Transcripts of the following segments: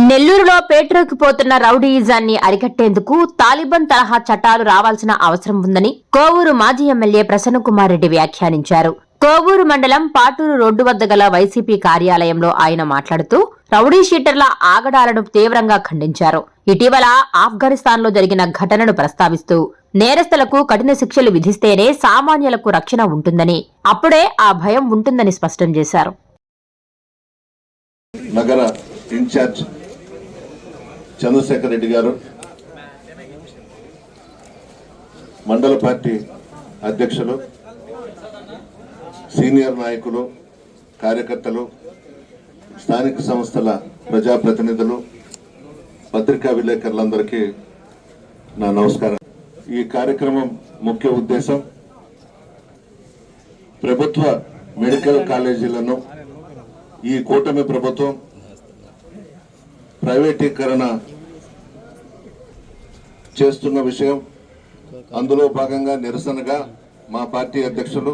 నెల్లూరులో పేటరేకిపోతున్న రౌడీయిజాన్ని అరికట్టేందుకు తాలిబాన్ తరహా చట్టాలు రావాల్సిన అవసరం ఉందని కోవూరు మాజీ ఎమ్మెల్యే ప్రసన్నకుమార్ రెడ్డి వ్యాఖ్యానించారు. కోవూరు మండలం పాటూరు రోడ్డు వద్ద గల వైసీపీ కార్యాలయంలో ఆయన మాట్లాడుతూ రౌడీ షీటర్ల ఆగడాలను తీవ్రంగా ఖండించారు. ఇటీవల ఆఫ్ఘనిస్తాన్లో జరిగిన ఘటనను ప్రస్తావిస్తూ నేరస్తులకు కఠిన శిక్షలు విధిస్తేనే సామాన్యులకు రక్షణ ఉంటుందని అప్పుడే ఆ భయం ఉంటుందని స్పష్టం చేశారు. నగర ఇన్ఛార్జ్ చంద్రశేఖర్ రెడ్డి గారు మండల పార్టీ అధ్యక్షులు సీనియర్ నాయకులు కార్యకర్తలు స్థానిక సంస్థల ప్రజాప్రతినిధులు పత్రికా విలేకరులందరికీ నా నమస్కారం. ఈ కార్యక్రమం ముఖ్య ఉద్దేశం ప్రభుత్వ మెడికల్ కాలేజీలను ఈ కూటమి ప్రభుత్వం ప్రైవేటీకరణ చేస్తున్న విషయం. అందులో భాగంగా నిరసనగా మా పార్టీ అధ్యక్షులు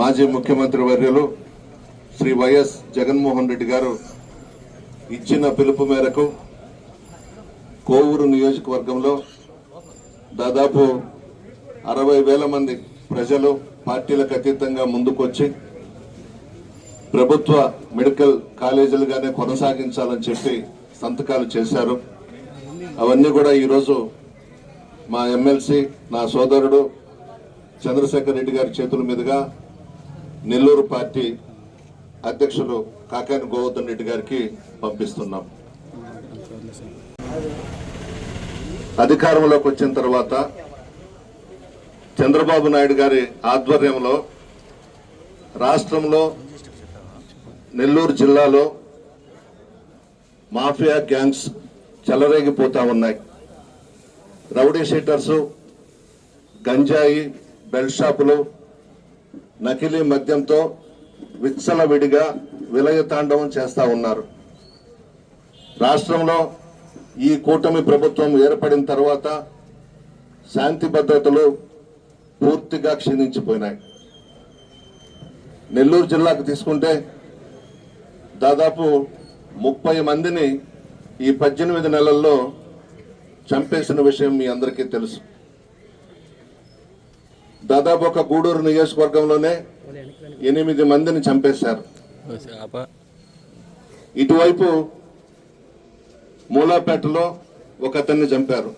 మాజీ ముఖ్యమంత్రి వర్యులు శ్రీ వైఎస్ జగన్మోహన్ రెడ్డి గారు ఇచ్చిన పిలుపు మేరకు కోవూరు నియోజకవర్గంలో దాదాపు అరవై వేల మంది ప్రజలు పార్టీలకు అతీతంగా ముందుకొచ్చి ప్రభుత్వ మెడికల్ కాలేజీలుగానే కొనసాగించాలని చెప్పి సంతకాలు చేశారు. అవన్నీ కూడా ఈరోజు మా ఎమ్మెల్సీ నా సోదరుడు చంద్రశేఖర్ రెడ్డి గారి చేతుల మీదుగా నెల్లూరు పార్టీ అధ్యక్షులు కాకాని గోవర్ధన్ రెడ్డి గారికి పంపిస్తున్నాం. అధికారంలోకి వచ్చిన తర్వాత చంద్రబాబు నాయుడు గారి ఆధ్వర్యంలో రాష్ట్రంలో నెల్లూరు జిల్లాలో మాఫియా గ్యాంగ్స్ చెలరేగిపోతూ ఉన్నాయి. రౌడీ షీటర్స్ గంజాయి బెల్ట్ షాపులు నకిలీ మద్యంతో విచ్చలవిడిగా విలయతాండవం చేస్తా ఉన్నారు. రాష్ట్రంలో ఈ కూటమి ప్రభుత్వం ఏర్పడిన తర్వాత శాంతి భద్రతలు పూర్తిగా క్షీణించిపోయినాయి. నెల్లూరు జిల్లాకు తీసుకుంటే దాదాపు ముప్పై మందిని ఈ పద్దెనిమిది నెలల్లో చంపేసిన విషయం మీ అందరికీ తెలుసు. దాదాపు ఒక గూడూరు నియోజకవర్గంలోనే ఎనిమిది మందిని చంపేశారు. ఇటువైపు మూలాపేటలో ఒక అతన్ని చంపారు.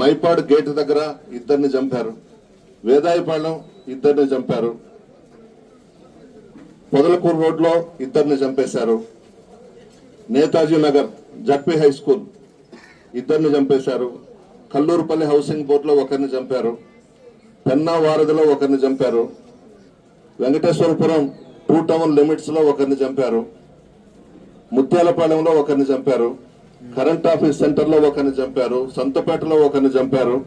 మైపాడు గేటు దగ్గర ఇద్దరిని చంపారు. వేదాయపాళెం ఇద్దరిని చంపారు. పొదలకూరు రోడ్లో ఇద్దరిని చంపేశారు. Netaji Nagar ZP high school. ఇద్దరిని చంపేశారు. కల్లూరుపల్లి హౌసింగ్ బోర్డులో ఒకరిని చంపారు. పెన్నా వారధిలో ఒకరిని చంపారు. వెంకటేశ్వరపురం టూ టౌన్ లిమిట్స్లో ఒకరిని చంపారు. ముత్యాలపాలెంలో ఒకరిని చంపారు. కరెంట్ ఆఫీస్ సెంటర్లో ఒకరిని చంపారు. సంతపేటలో ఒకరిని చంపారు.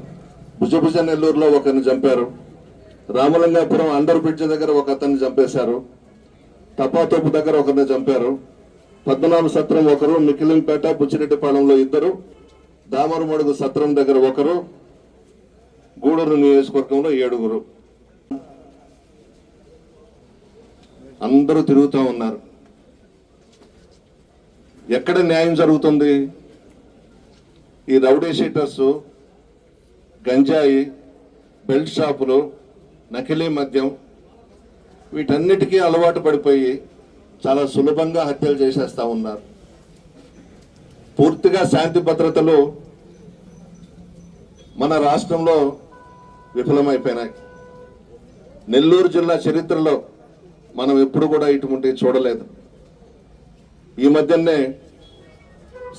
భుజభుజ నెల్లూరులో ఒకరిని చంపారు. రామలింగాపురం అండర్ బ్రిడ్జ్ దగ్గర ఒక అతన్ని చంపేశారు. తపాతోపు దగ్గర ఒకరిని చంపారు. పద్మనాభ సత్రం ఒకరు మికిలింపేట బుచ్చిరెడ్డిపాలెంలో ఇద్దరు దామరమడుగు సత్రం దగ్గర ఒకరు గూడూరు నియోజకవర్గంలో ఏడుగురు. అందరూ తిరుగుతూ ఉన్నారు. ఎక్కడ న్యాయం జరుగుతుంది? ఈ రౌడీ షీటర్స్ గంజాయి బెల్ట్ షాపులు నకిలీ మద్యం వీటన్నిటికీ అలవాటు పడిపోయి చాలా సులభంగా హత్యలు చేసేస్తూ ఉన్నారు. పూర్తిగా శాంతి భద్రతలు మన రాష్ట్రంలో విఫలమైపోయినాయి. నెల్లూరు జిల్లా చరిత్రలో మనం ఎప్పుడు కూడా ఇటువంటి చూడలేదు. ఈ మధ్యనే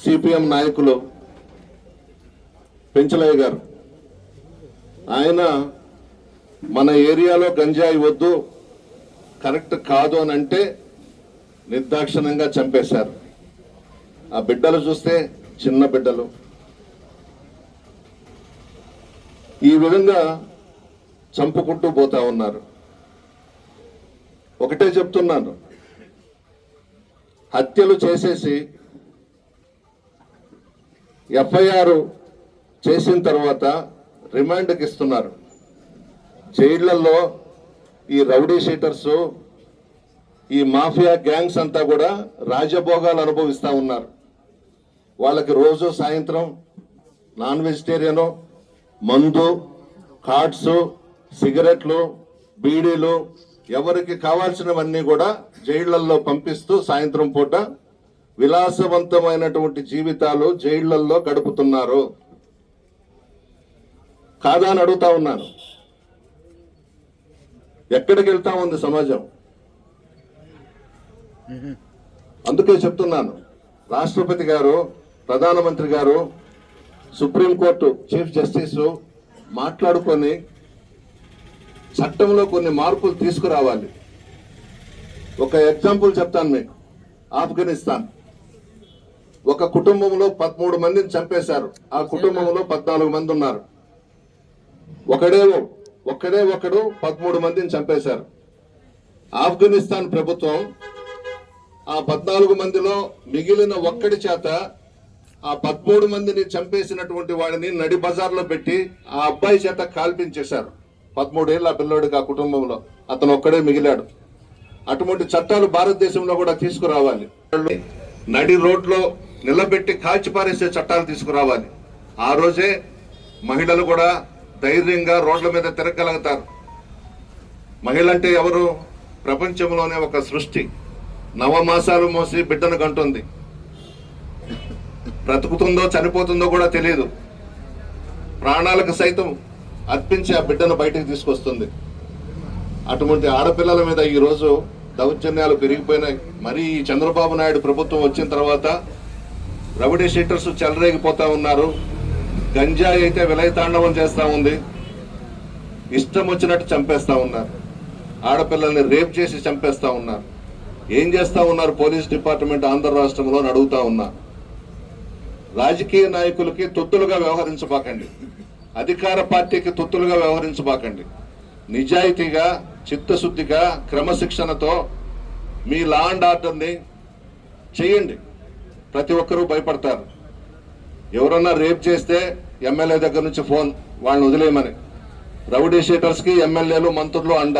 సిపిఎం నాయకులు పెంచలయ్య గారు ఆయన మన ఏరియాలో గంజాయి వద్దు కరెక్ట్ కాదు అని అంటే నిర్దాక్షిణంగా చంపేశారు. ఆ బిడ్డలు చూస్తే చిన్న బిడ్డలు. ఈ విధంగా చంపుకుంటూ పోతా ఉన్నారు. ఒకటే చెప్తున్నాను. హత్యలు చేసేసి ఎఫ్ఐఆర్ చేసిన తర్వాత రిమాండ్కి ఇస్తున్నారు. జైళ్ళలో ఈ రౌడీ షీటర్స్ ఈ మాఫియా గ్యాంగ్స్ అంతా కూడా రాజభోగాలు అనుభవిస్తూ ఉన్నారు. వాళ్ళకి రోజు సాయంత్రం నాన్ వెజిటేరియను మందు కార్డ్స్ సిగరెట్లు బీడీలు ఎవరికి కావాల్సినవన్నీ కూడా జైళ్ళలో పంపిస్తూ సాయంత్రం పూట విలాసవంతమైనటువంటి జీవితాలు జైళ్ళలో గడుపుతున్నారు. కాదా అని అడుగుతా ఉన్నాను. ఎక్కడికి వెళ్తా ఉంది సమాజం? అందుకే చెప్తున్నాను. రాష్ట్రపతి గారు ప్రధానమంత్రి గారు సుప్రీంకోర్టు చీఫ్ జస్టిస్ మాట్లాడుకొని చట్టంలో కొన్ని మార్పులు తీసుకురావాలి. ఒక ఎగ్జాంపుల్ చెప్తాను మీకు. ఆఫ్ఘనిస్తాన్. ఒక కుటుంబంలో పదమూడు మందిని చంపేశారు. ఆ కుటుంబంలో పద్నాలుగు మంది ఉన్నారు. ఒకడే ఒక్కడే ఒకడు పదమూడు మందిని చంపేశారు. ఆఫ్ఘనిస్తాన్ ప్రభుత్వం ఆ పద్నాలుగు మందిలో మిగిలిన ఒక్కడి చేత ఆ పదమూడు మందిని చంపేసినటువంటి వాడిని నడి బజార్లో పెట్టి ఆ అబ్బాయి చేత కాల్పించేశారు. పదమూడేళ్ళ ఆ పిల్లోడికి ఆ కుటుంబంలో. అతను ఒక్కడే మిగిలాడు. అటువంటి చట్టాలు భారతదేశంలో కూడా తీసుకురావాలి. నడి రోడ్లో నిలబెట్టి కాల్చిపారేసే చట్టాలు తీసుకురావాలి. ఆ రోజే మహిళలు కూడా ధైర్యంగా రోడ్ల మీద తిరగలుగుతారు మహిళ అంటే ఎవరు? ప్రపంచంలోనే ఒక సృష్టి. నవమాసాలు మోసి బిడ్డను కంటుంది. బ్రతుకుతుందో చనిపోతుందో కూడా తెలియదు ప్రాణాలకు సైతం అర్పించి ఆ బిడ్డను బయటకు తీసుకొస్తుంది. అటువంటి ఆడపిల్లల మీద ఈ రోజు దౌర్జన్యాలు పెరిగిపోయినాయి. మరి ఈ చంద్రబాబు నాయుడు ప్రభుత్వం వచ్చిన తర్వాత రౌడీ షీటర్స్ చెలరేగిపోతా ఉన్నారు. గంజాయి అయితే విలయతాండవం చేస్తా ఉంది. ఇష్టం వచ్చినట్టు చంపేస్తా ఉన్నారు. ఆడపిల్లల్ని రేప్ చేసి చంపేస్తా ఉన్నారు. ఏం చేస్తా ఉన్నారు పోలీస్ డిపార్ట్మెంట్ ఆంధ్ర రాష్ట్రంలో అడుగుతా ఉన్నా. రాజకీయ నాయకులకి తొత్తులుగా వ్యవహరించబాకండి. అధికార పార్టీకి తొత్తులుగా వ్యవహరించబాకండి. నిజాయితీగా చిత్తశుద్ధిగా క్రమశిక్షణతో మీ లా అండ్ ఆర్డర్ని చేయండి. ప్రతి ఒక్కరూ భయపడతారు. ఎవరన్నా రేప్ చేస్తే ఎమ్మెల్యే దగ్గర నుంచి ఫోన్ వాళ్ళని వదిలేయమని. రౌడీ షీటర్స్కి ఎమ్మెల్యేలు మంత్రులు అండ.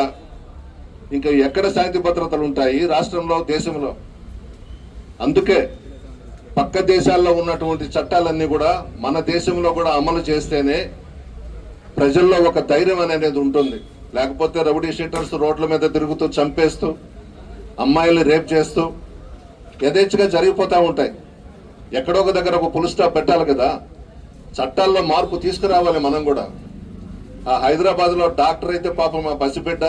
ఇంకా ఎక్కడ శాంతి భద్రతలు ఉంటాయి? రాష్ట్రంలో దేశంలో? అందుకే పక్క దేశాల్లో ఉన్నటువంటి చట్టాలన్నీ కూడా మన దేశంలో కూడా అమలు చేస్తేనే ప్రజల్లో ఒక ధైర్యం అనేది ఉంటుంది. లేకపోతే రౌడీ షీటర్స్ రోడ్ల మీద తిరుగుతూ చంపేస్తూ అమ్మాయిల్ని రేప్ చేస్తూ యథేచ్ఛగా జరిగిపోతూ ఉంటాయి. ఎక్కడో ఒక దగ్గర ఒక పుల్ స్టాప్ పెట్టాలి కదా. చట్టాల్లో మార్పు తీసుకురావాలి మనం కూడా. ఆ హైదరాబాద్లో డాక్టర్ అయితే పాపం ఆ పసిబిడ్డ.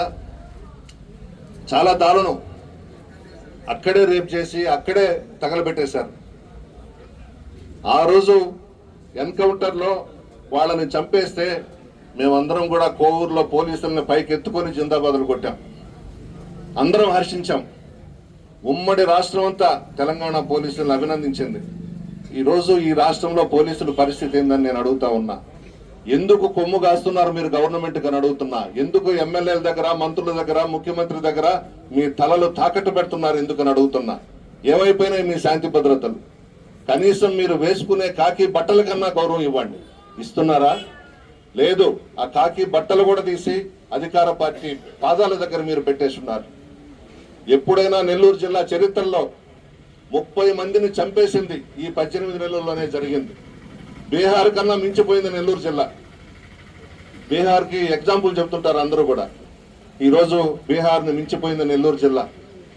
చాలా దారుణం. అక్కడే రేప్ చేసి అక్కడే తగలబెట్టేశారు. ఆ రోజు ఎన్కౌంటర్లో వాళ్ళని చంపేస్తే మేమందరం కూడా కోవూరులో పోలీసులను పైకి ఎత్తుకొని జిందాబాద్లు కొట్టాం. అందరం హర్షించాం. ఉమ్మడి రాష్ట్రం అంతా తెలంగాణ పోలీసులను అభినందించింది. ఈరోజు ఈ రాష్ట్రంలో పోలీసుల పరిస్థితి ఏందని నేను అడుగుతా ఉన్నా. ఎందుకు కొమ్ము కాస్తున్నారు మీరు గవర్నమెంట్ అని అడుగుతున్నా. ఎందుకు ఎమ్మెల్యేల దగ్గర మంత్రుల దగ్గర ముఖ్యమంత్రి దగ్గర మీ తలలు తాకట్టు పెడుతున్నారు ఎందుకని అడుగుతున్నా. ఏమైపోయినాయి మీ శాంతి భద్రతలు? కనీసం మీరు వేసుకునే కాకి బట్టల కన్నా గౌరవం ఇవ్వండి. ఇస్తున్నారా? లేదు. ఆ కాకి బట్టలు కూడా తీసి అధికార పార్టీ పాదాల దగ్గర మీరు పెట్టేస్తున్నారు ఎప్పుడైనా నెల్లూరు జిల్లా చరిత్రలో ముప్పై మందిని చంపేసింది ఈ పద్దెనిమిది నెలల్లోనే జరిగింది. బీహార్ కన్నా మించిపోయింది నెల్లూరు జిల్లా. బీహార్కి ఎగ్జాంపుల్ చెప్తుంటారు అందరూ కూడా. ఈరోజు బీహార్ని మించిపోయింది నెల్లూరు జిల్లా.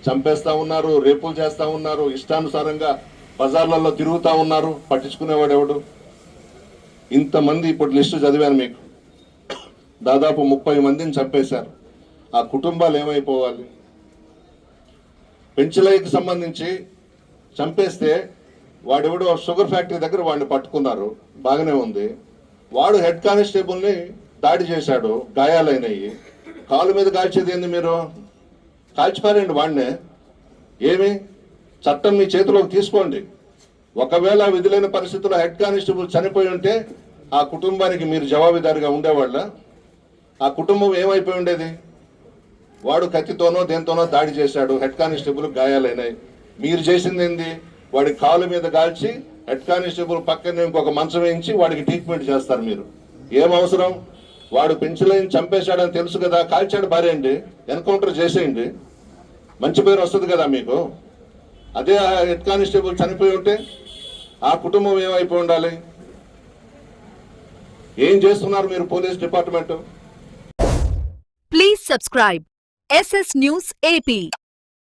చంపేస్తా ఉన్నారు రేపులు చేస్తా ఉన్నారు ఇష్టానుసారంగా బజార్లలో తిరుగుతూ ఉన్నారు పట్టించుకునేవాడు ఎవడు? ఇంతమంది ఇప్పుడు లిస్టు చదివాను మీకు. దాదాపు ముప్పై మందిని చంపేశారు. ఆ కుటుంబాలు ఏమైపోవాలి? పెంచులైకి సంబంధించి చంపేస్తే వాడెవడో షుగర్ ఫ్యాక్టరీ దగ్గర వాడిని పట్టుకున్నారు. బాగానే ఉంది. వాడు హెడ్ కానిస్టేబుల్ని దాడి చేశాడు. గాయాలైనవి కాలు మీద కాల్చేది ఏంది మీరు? కాల్చిపారండి వాడిని. ఏమి? చట్టం మీ చేతిలోకి తీసుకోండి. ఒకవేళ విధులైన పరిస్థితుల్లో హెడ్ కానిస్టేబుల్ చనిపోయి ఉంటే ఆ కుటుంబానికి మీరు జవాబుదారిగా ఉండేవాళ్ళ? ఆ కుటుంబం ఏమైపోయి ఉండేది? వాడు కత్తితోనో దేంతోనో దాడి చేశాడు. హెడ్ కానిస్టేబుల్ గాయాలైనాయి మీరు చేసింది ఏంది? వాడి కాలు మీద కాల్చి హెడ్ కానిస్టేబుల్ పక్కనే ఇంకొక మంచం వేయించి వాడికి ట్రీట్మెంట్ చేస్తారు మీరు. ఏం అవసరం? వాడు పెంచలేని చంపేశాడని తెలుసు కదా కాల్చాడు భార్యండి ఎన్కౌంటర్ చేసేయండి. మంచి పేరు వస్తుంది కదా మీకు. అదే ఆ హెడ్ కానిస్టేబుల్ చనిపోయి ఉంటే ఆ కుటుంబం ఏమైపోయి ఉండాలి? ఏం చేస్తున్నారు మీరు police department? Please subscribe SS news AP